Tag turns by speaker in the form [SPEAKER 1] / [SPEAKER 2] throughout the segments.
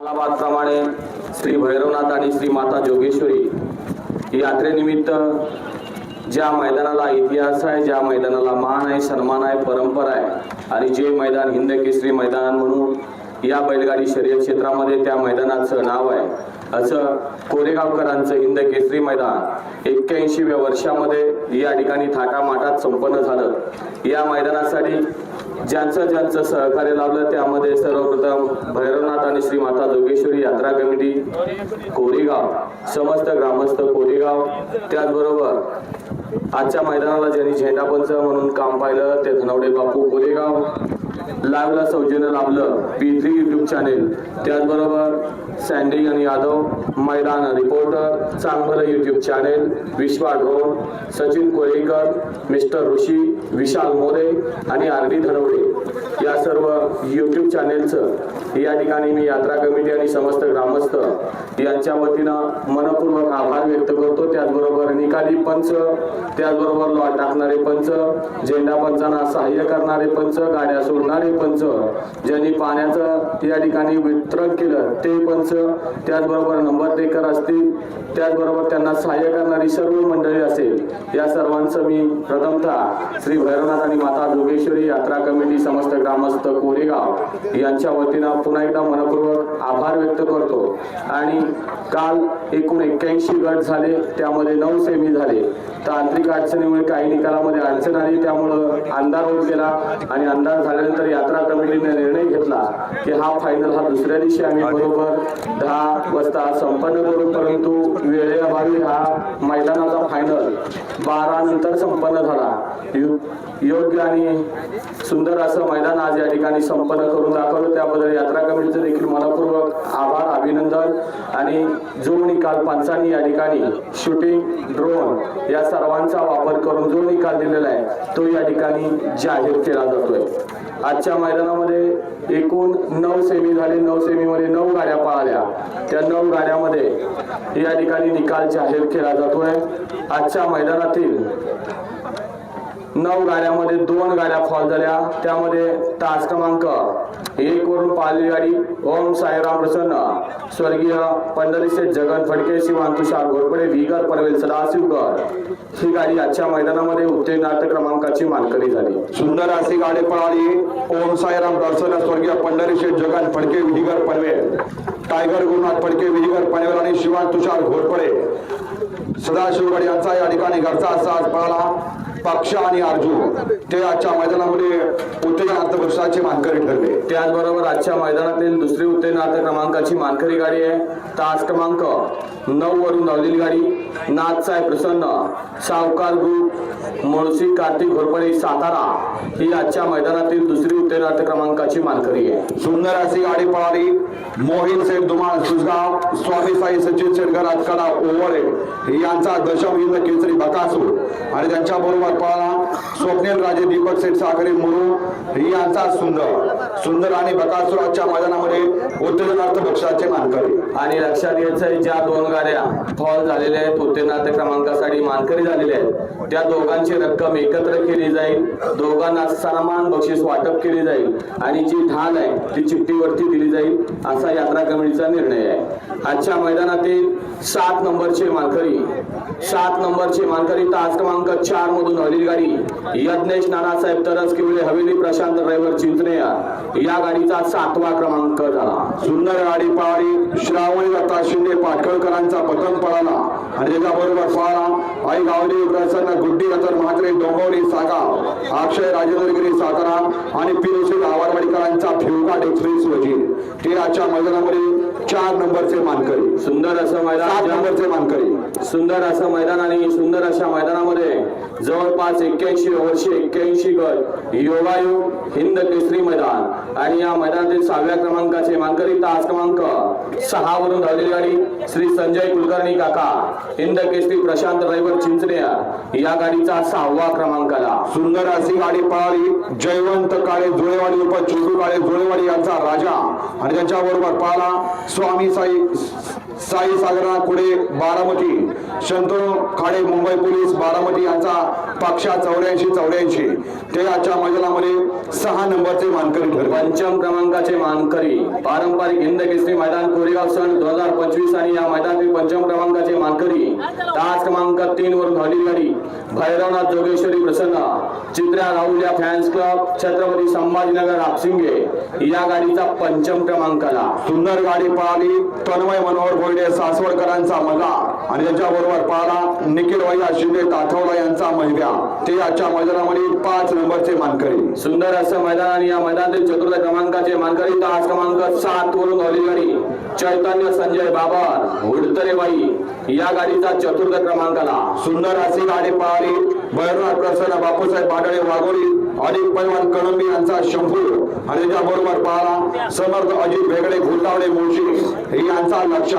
[SPEAKER 1] प्रमाणे श्री भैरवनाथ आणि श्री माता जोगेश्वरी यात्रेनिमित्त ज्या मैदानाला इतिहास आहे ज्या मैदानाला मान आहे सन्मान आहे परंपरा आहे आणि जे मैदान हिंद केसरी मैदान म्हणून या बैलगाडी शर्यत क्षेत्रामध्ये त्या मैदानाचं नाव आहे. असं कोरेगावकरांचं हिंद केसरी मैदान एक्क्याऐंशीव्या वर्षामध्ये या ठिकाणी थाटामाटात संपन्न झालं. या मैदानासाठी ज्यांचं ज्यांचं सहकार्य लावलं त्यामध्ये सर्वप्रथम भैरवनाथ आणि श्री माता जोगेश्वरी यात्रा कमिटी कोरेगाव समस्त ग्रामस्थ कोरेगाव. त्याचबरोबर आजच्या मैदानाला ज्यांनी झेंडापंच म्हणून काम पाहिलं ते धनवडे बापू कोरेगाव. लाईव्हला सौजन्य लाभलं. पी थ्री युट्यूब चॅनेल त्याचबरोबर सँडी आणि यादव मैदान रिपोर्टर चांगलं YouTube channel Vishwa drone Sachin Korekar mister Rishi Vishal More आणि आर डी धनवडे. या सर्व युट्यूब चॅनेलचं या ठिकाणी मी यात्रा कमिटी आणि समस्त ग्रामस्थ यांच्या वतीनं मनपूर्वक आभार व्यक्त करतो. त्याचबरोबर निकाली पंच त्याचबरोबर लॉट टाकणारे पंच झेंडा पंचांना सहाय्य करणारे पंच गाड्या सोडणारे पंच ज्यांनी पाण्याचं या ठिकाणी वितरण केलं ते पंच त्याचबरोबर नंबर टेकर असतील त्याचबरोबर त्यांना सहाय्य करणारी सर्व मंडळी असेल या सर्वांचं मी प्रथमतः श्री भैरवनाथ आणि माता जोगेश्वरी यात्रा कमिटी समस्त ग्रामस्थ कोरेगाव यांच्या वतीनं पुन्हा एकदा मनपूर्वक आभार व्यक्त करतो. आणि काल एकूण एक्क्याऐंशी गट झाले त्यामध्ये नऊ सेमी झाले. तांत्रिक अडचणीमुळे काही निकालामध्ये अडचण आली त्यामुळं अंधार होत गेला. आणि अंधार झाल्यानंतर यात्रा कमिटीने निर्णय घेतला की हा फायनल हा दुसऱ्या दिवशी आम्ही बरोबर दहा वाजता संपन्न करू. परंतु वेळेअभावी हा मैदानाचा फायनल बारा नंतर संपन्न झाला. योग्य आणि सुंदर असं मैदान आज या ठिकाणी संपन्न करून दाखवलं. त्याबद्दल यात्रा कमिटीचं देखील मनपूर्वक आभार अभिनंदन आणि जो निकाल पंचांनी या ठिकाणी शूटिंग ड्रोन या सर्वांचा वापर करून जो निकाल दिलेला आहे तो या ठिकाणी जाहीर केला जातोय. आजच्या मैदानामध्ये एकूण नऊ सेमी झाले. नऊ सेमीमध्ये नऊ गाड्या पाळल्या. त्या नऊ गाड्यामध्ये या ठिकाणी निकाल जाहीर केला जातोय. आजच्या मैदानातील नऊ गाड्यामध्ये दोन गाड्या फॉल झाल्या. त्यामध्ये तास क्रमांक एक वरून पाहिली गाडी ओम साईराम प्रसन्न. स्वर्गीय पंढरीशेठ जगन फडके शिवान तुषार घोरपडे विगर पनवेल सदाशिवकर. ही गाडी आजच्या मैदानामध्ये उत्तीर्णार्थ क्रमांकाची मानकरी झाली.
[SPEAKER 2] सुंदर अशी गाडी पळाली. ओम साईराम दर्शन स्वर्गीय पंढरीशेठ जगन फडके विहिगर पनवेल टायगर गुरुनाथ फडके विहिगर पनवेल आणि शिवान तुषार घोरपडे. सदाशिवगड यांचा या ठिकाणी घरचा साज पळाला. पक्ष आणि अर्जुन ते आजच्या मैदानामध्ये उत्तेजनार्थ वर्षाचे मानकरी ठरले.
[SPEAKER 1] त्याचबरोबर आजच्या मैदानातील दुसरी उत्तेजनार्थ क्रमांकाची मानकरी गाडी आहे. तास क्रमांक नऊ वरून धावलेली गाडी. नाथसाहेब प्रसन्न सावकार ग्रुप मुळशी कार्तिक घोरपडे सातारा ही आजच्या मैदानातील दुसरी उत्तीर्णार्थ क्रमांकाची मानकरी आहे.
[SPEAKER 2] सुंदर अशी गाडी पळाली. मोहित सेठ धुमाळ सुसगाव स्वामी साई सचिन शेडकर आजकाडा ओवळे यांचा दशम हिंद केसरी बकासूर आणि त्यांच्या बरोबर पळाला स्वप्नील राजे दीपक सेठ साखरे मुरू यांचा सुंदर. सुंदर आणि बकासुराच्या मैदानामध्ये उत्तेजनार्थ पक्षाचे मानकरी.
[SPEAKER 1] आणि लक्षात घ्यायचं ज्या दोन गाड्या फॉल झालेल्या आहेत उत्तीर्णार्थ क्रमांकासाठी मानकरी झालेल्या आहेत. त्या दोघांची रक्कम एकत्र केली जाईल. दोघांना सन्मान बक्षीस वाटप केली जाईल. आणि जी ढाल आहे ती चिठ्ठीवरती दिली जाईल असा यात्रा कमिटीचा निर्णय आहे. आजच्या मैदानातील सात नंबरचे मानकरी सात नंबरचे मानकरी तास क्रमांक चार मधून हलील गाडी. यज्ञेश नानासाहेब तरस किवले हवेली प्रशांत ड्रायव्हर चिंचणे या गाडीचा सातवा क्रमांक झाला.
[SPEAKER 2] सुंदर गाडी पाळी श्रावणी दत्ता शिंदे पाटकळकरांचा पतन पळाला. आणि त्याच्याबरोबर पळाला आई गावडे प्रसन्न गुड्डी रतन म्हात्रे डोंबवली सागाव अक्षय राजेंद्रगिरी सातारा आणि पिरोशी आवारवाडीकरांचा फिवकाट एक्सप्रेस वजीर तेराच्या मैदानामध्ये चार नंबरचे मानकरी.
[SPEAKER 1] सुंदर असं
[SPEAKER 2] सात
[SPEAKER 1] मैदान
[SPEAKER 2] नंबरचे मानकरी.
[SPEAKER 1] सुंदर असं मैदान आणि सुंदर अशा मैदानामध्ये जवळपास एक्क्याऐंशी वर्षे एक्क्याऐंशी गट योगायोग हिंद केसरी मैदान. आणि या मैदानातील सहाव्या क्रमांकाचे मानकरी तास क्रमांक सहा वरून धावलेली गाडी श्री संजय कुलकर्णी काका. हिंद केसरी प्रशांत ड्रायव्हर चिंचणे या गाडीचा सहावा क्रमांक आला.
[SPEAKER 2] सुंदर अशी गाडी पळाली. जयवंत काळे जुळेवाडी उप चिंटू काळे जुळेवाडी यांचा राजा. आणि त्यांच्याबरोबर पळाला स्वामी साई साई सागरा कुडे बारामती शंतनू खाडे मुंबई पोलीस बारामती यांचा पक्षा चौऱ्याऐंशी चौऱ्याऐंशी. ते आजच्या मैदानामध्ये सहा नंबरचे मानकरी ठरले.
[SPEAKER 1] पंचम क्रमांकाचे मानकरी. पारंपरिक हिंद केसरी मैदान कोरेगाव सण दोन हजार पंचवीस आणि या मैदानातील पंचम क्रमांकाचे मानकरी. तास क्रमांक तीन वरून धावली गाडी. भैरवनाथ जोगेश्वरी प्रसन्न. चित्रा राहुल या फॅन्स क्लब छत्रपती संभाजीनगर रापसिंगे या गाडीचा पंचम क्रमांकाला.
[SPEAKER 2] सुंदर गाडी पळाली. तन्मय मनोहर भोयडे सासवडकरांचा मल्ला आणि याच्याबरोबर पळाला निखिल वैया शिंदे ताठवला यांचा महिव्या ते आजच्या मैदानामध्ये पाच नंबरचे मानकरी.
[SPEAKER 1] सुंदर असं मैदान आणि या मैदानातील चतुर्थ क्रमांकाचे मानकरी. तास क्रमांक सात वरून गाडी. चैतन्य संजय बाबर उडतरे बाई या गाडीचा चतुर्थ क्रमांकाला.
[SPEAKER 2] सुंदर अशी गाडी पळाली भैरवनाथ प्रसन्न बापूसाहेब पाटळे वाघोली अधिक पैलवान कणंबी यांचा शंभू. आणि त्याच्याबरोबर पळाला समर्थ अजित भेगडे घोटावडे मुळशी यांचा लक्ष.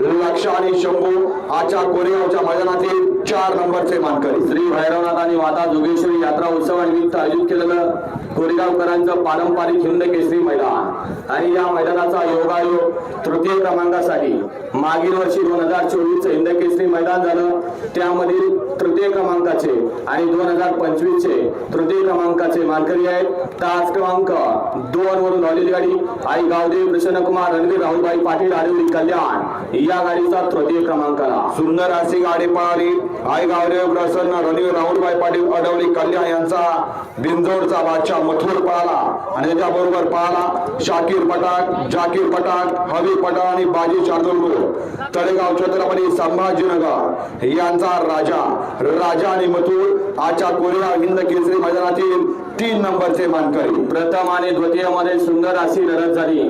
[SPEAKER 2] लक्ष आणि शंभू आजच्या कोरेगावच्या मैदानातील चार नंबरचे मानकरी.
[SPEAKER 1] श्री भैरवनाथ आणि माता जोगेश्वरी यात्रा उत्सवानिमित्त आयोजित केलेलं कोरेगावकरांचं पारंपरिक हिंद केसरी मैदान. आणि या मैदानाचा योगायोग तृतीय क्रमांकासाठी मागील वर्षी दोन हजार चोवीस हिंद केसरी मैदान झालं. त्यामधील तृतीय क्रमांकाचे आणि दोन हजार पंचवीस चे तृतीय क्रमांकाचे मानकरी आहेत. तास क्रमांक दोन वरून धावलेली गाडी आई गावदेव प्रसन्नकुमार रणवीर राहुलबाई पाटील आडिवली कल्याण या गाडीचा तृतीय क्रमांकाला
[SPEAKER 2] सुंदर अशी गाडी पळाली आई गावदेव प्रसन्न रणवीर राहुलभाई पाटील अडवली कल्याण यांचा बिंजोडचा बादशाह मथुर पळाला आणि त्याच्याबरोबर पळाला शाकीर पटाक जाकीर पटाक हवी पटाक आणि बाजी शार्दुल तळेगाव छत्रपती संभाजीनगर यांचा राजा राजा आणि मथुर आजच्या कोरेगाव हिंद केसरी मैदानातील तीन नंबरचे मानकरी.
[SPEAKER 1] प्रथम आणि द्वितीयमध्ये सुंदर अशी लढत झाली.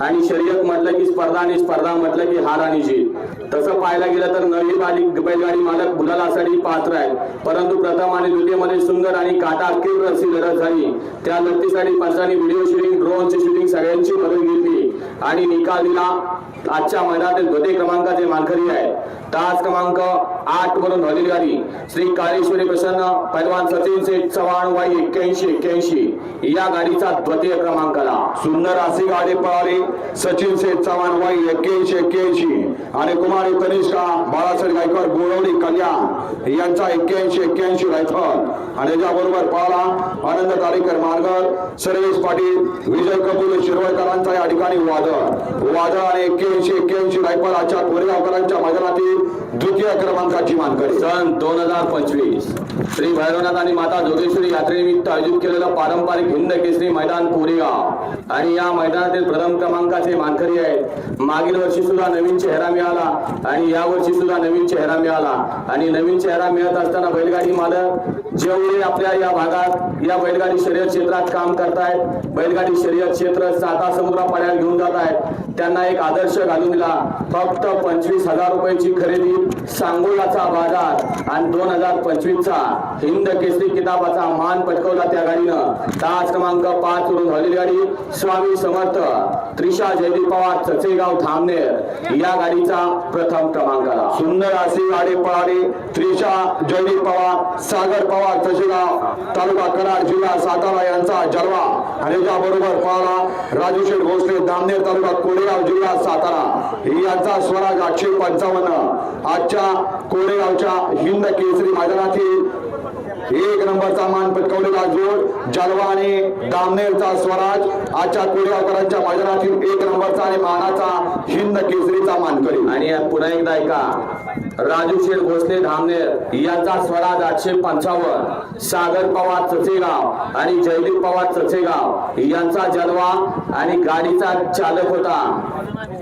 [SPEAKER 1] आणि शर्यत म्हटलं की स्पर्धा आणि स्पर्धा म्हटलं की हार आणि जीत. तसं पाहायला गेलं तर नवी बाली बैलगाडी मालक गुलालासाठी पात्र आहेत. परंतु प्रथम आणि द्वितीयमध्ये सुंदर आणि काटाकीर अशी लढत झाली. त्या लढतीसाठी पंचांनी व्हिडिओ शूटिंग ड्रोनची शूटिंग सगळ्यांची मदत घेतली. आणि निकाल दिला. आजच्या मैदानातील द्वितीय क्रमांकाचे मानकरी आहे तास क्रमांक आठ वरून झालेली गाडी श्री काळेश्वरी प्रसन्न पैलवान सचिन शेठ चव्हाण वाई एक्क्याऐंशी एक्क्याऐंशी. या गाडीचा द्वितीय क्रमांक आला.
[SPEAKER 2] सुंदर अशी गाडी पळाली. सचिन शेठ चव्हाण वाई एक्क्याऐंशी एक्क्याऐंशी. आणि कुमार तनिष्का बाळासाहेब गायकवाड गोळवणी कल्याण यांचा एक्क्याऐंशी एक्क्याऐंशी रायफल. आणि याच्याबरोबर पाला आनंद तारेकर मार्गर सर्वेश पाटील विजय कपूर शिरवळकरांचा या ठिकाणी वादळ. वादळ आणि एक्क्याऐंशी एक्क्याऐंशी रायफल आजच्या कोरेगावकरांच्या मैदानातील द्वितीय क्रमांकाची मानकरी
[SPEAKER 1] सन दोन हजार पंचवीस. श्री भैरवनाथ आणि माता जोगेश्वरी यात्रेनिमित्त आयोजित केलेलं पारंपरिक हिंद केसरी मैदान कोरेगाव. आणि या मैदानातील प्रथम क्रमांकाचे मानकरी आहेत. मागील वर्षी सुद्धा नवीन चेहरा मिळाला. आणि यावर्षी सुद्धा नवीन चेहरा मिळाला. आणि नवीन चेहरा मिळत असताना बैलगाडी मालक जेवढे आपल्या या भागात या बैलगाडी शर्यत क्षेत्रात काम करतायत बैलगाडी शर्यत क्षेत्र साता समुद्रा पाड्यात घेऊन जात आहेत त्यांना एक आदर्श घालून दिला. फक्त पंचवीस हजार रुपयाची खरेदी सांगोलाचा बाजार आणि दोन हजार पंचवीसचा हिंद केसरी किताबाचा मान पटकवला त्या गाडीनं. तास क्रमांक पाच वरून झालेली गाडी स्वामी समर्थ त्रिशा जयदीप पवार चचेगाव थांबनेर या गाडीचा प्रथम क्रमांकाला.
[SPEAKER 2] सुंदर अशी गाडी पळाली त्रिशा जयदीप पवार सागर पवार तसेगाव तालुका कराड जिल्हा सातारा यांचा जलवा आणि बरोबर पळाला राजू शेठ भोसले दामनेर तालुका कोरेगाव जिल्हा सातारा. यांचा स्वराज आठशे पंचावन्न. आजच्या कोरेगावच्या हिंद केसरी मैदानातील एक नंबरचा मान पटकवलेला जोड जलवा आणि दामनेरचा स्वराज आजच्या कोरेगावकरांच्या मैदानातील एक नंबरचा आणि मानाचा हिंद केसरीचा मानकरी
[SPEAKER 1] आणि पुन्हा एकदा ऐका राजू शेठ भोसले धामनेर यांचा स्वराज आठशे पंचावन्न. सागर पवार चचेगाव आणि जयदीप पवार चचेगाव यांचा जलवा आणि गाडीचा चालक होता.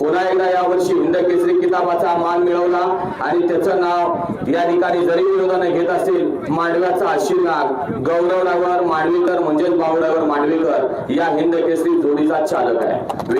[SPEAKER 1] पुन्हा एकदा यावर्षी हिंद केसरी किताबाचा मान मिळवला आणि त्याचं नाव या ठिकाणी जरी विरोधाने घेत असतील मांडव्याचा आशीर्वाद गौरव नगर मांडवीकर म्हणजेच बावडागर मांडवीकर या हिंद केसरी जोडीचा चालक आहे.